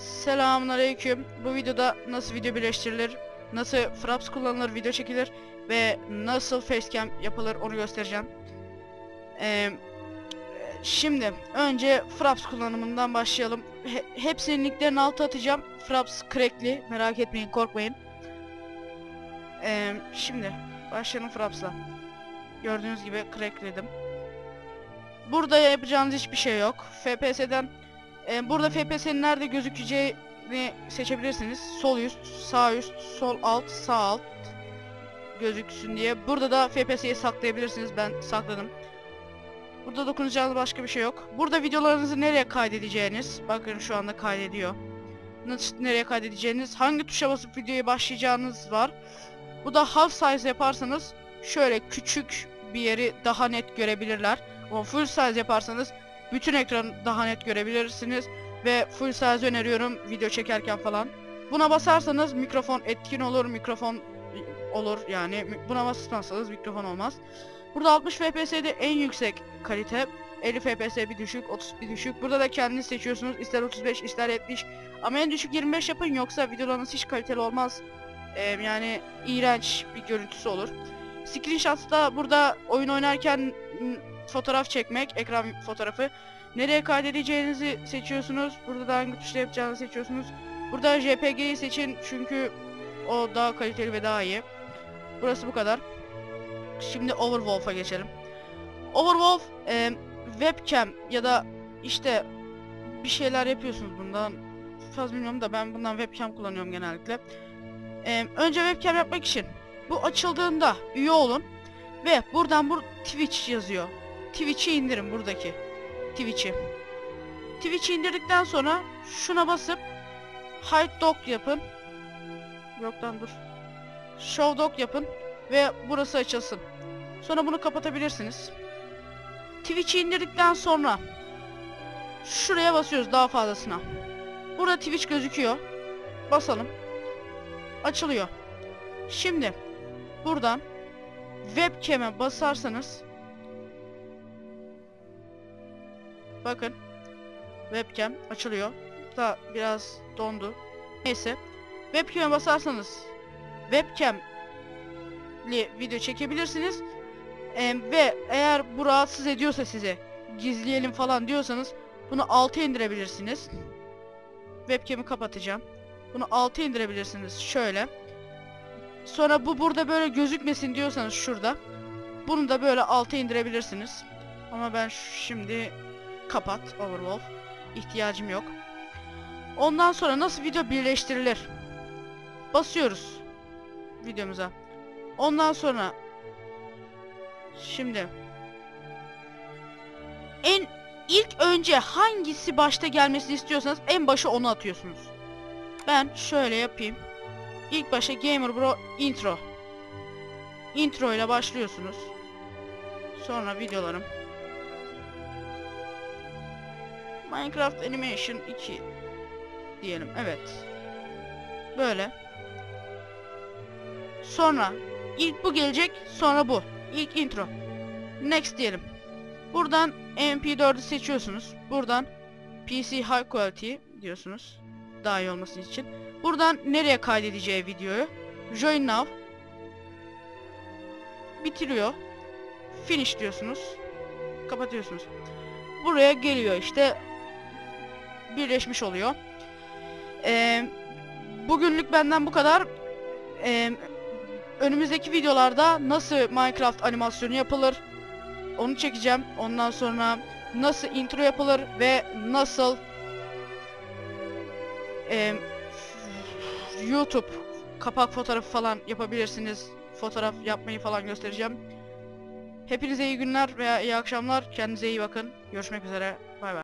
Selamünaleyküm. Bu videoda nasıl video birleştirilir, nasıl Fraps kullanılır, video çekilir ve nasıl facecam yapılır onu göstereceğim. Ee, şimdi önce Fraps kullanımından başlayalım. He, hepsinin linklerini alta atacağım. Fraps crackli, merak etmeyin, korkmayın. Ee, şimdi başlayalım Fraps'la. Gördüğünüz gibi crackledim. Burada yapacağınız hiçbir şey yok. FPS'den e, burada FPS'nin nerede gözükeceğini seçebilirsiniz. Sol üst, sağ üst, sol alt, sağ alt gözüksün diye. Burada da FPS'yi saklayabilirsiniz. Ben sakladım. Burada dokunacağınız başka bir şey yok. Burada videolarınızı nereye kaydedeceğiniz. Bakın şu anda kaydediyor. Nasıl nereye kaydedeceğiniz, hangi tuşa basıp videoya başlayacağınız var. Bu da half size yaparsanız şöyle küçük bir yeri daha net görebilirler. Ama full size yaparsanız bütün ekranı daha net görebilirsiniz ve full size öneriyorum video çekerken falan. Buna basarsanız mikrofon etkin olur, mikrofon olur yani buna basmazsanız mikrofon olmaz. Burada 60 FPS'de en yüksek kalite, 50 FPS bir düşük, 30 bir düşük. Burada da kendiniz seçiyorsunuz. ister 35, ister 70. Ama en düşük 25 yapın yoksa videolarınız hiç kaliteli olmaz. Ee, yani iğrenç bir görüntüsü olur. Screenshot'ta burada oyun oynarken fotoğraf çekmek, ekran fotoğrafı. Nereye kaydedeceğinizi seçiyorsunuz. Burada da hangi tuşla yapacağınızı seçiyorsunuz. Burada JPG'yi seçin çünkü o daha kaliteli ve daha iyi. Burası bu kadar. Şimdi Overwolf'a geçelim. Overwolf e, webcam ya da işte bir şeyler yapıyorsunuz bundan. Fazla bilmiyorum da ben bundan webcam kullanıyorum genellikle. E, önce webcam yapmak için bu açıldığında üye olun ve buradan bu Twitch yazıyor. Twitch'i indirin buradaki. Twitch'i. Twitch'i indirdikten sonra şuna basıp hide dog yapın. Yok lan dur. Show dog yapın ve burası açılsın. Sonra bunu kapatabilirsiniz. Twitch'i indirdikten sonra şuraya basıyoruz daha fazlasına. Burada Twitch gözüküyor. Basalım. Açılıyor. Şimdi buradan webcam'e basarsanız bakın webcam açılıyor. Da biraz dondu. Neyse. Webcam'e basarsanız webcam'li video çekebilirsiniz. Ee, ve eğer bu rahatsız ediyorsa size gizleyelim falan diyorsanız bunu 6'ya indirebilirsiniz. Webcam'i kapatacağım. Bunu 6'ya indirebilirsiniz şöyle. Sonra bu burada böyle gözükmesin diyorsanız şurada. Bunu da böyle alta indirebilirsiniz. Ama ben şimdi kapat Overwolf. İhtiyacım yok. Ondan sonra nasıl video birleştirilir? Basıyoruz videomuza. Ondan sonra şimdi en ilk önce hangisi başta gelmesini istiyorsanız en başa onu atıyorsunuz. Ben şöyle yapayım. İlk başa Gamer Bro intro. Intro ile başlıyorsunuz. Sonra videolarım. Minecraft Animation 2 diyelim. Evet. Böyle. Sonra ilk bu gelecek, sonra bu. İlk intro. Next diyelim. Buradan MP4'ü seçiyorsunuz. Buradan PC High Quality diyorsunuz. Daha iyi olması için. Buradan nereye kaydedeceği videoyu. Join now. Bitiriyor. Finish diyorsunuz. Kapatıyorsunuz. Buraya geliyor işte. Birleşmiş oluyor. Ee, bugünlük benden bu kadar. Ee, önümüzdeki videolarda nasıl Minecraft animasyonu yapılır onu çekeceğim. Ondan sonra nasıl intro yapılır ve nasıl e, YouTube kapak fotoğrafı falan yapabilirsiniz. Fotoğraf yapmayı falan göstereceğim. Hepinize iyi günler veya iyi akşamlar. Kendinize iyi bakın. Görüşmek üzere. Bay bay.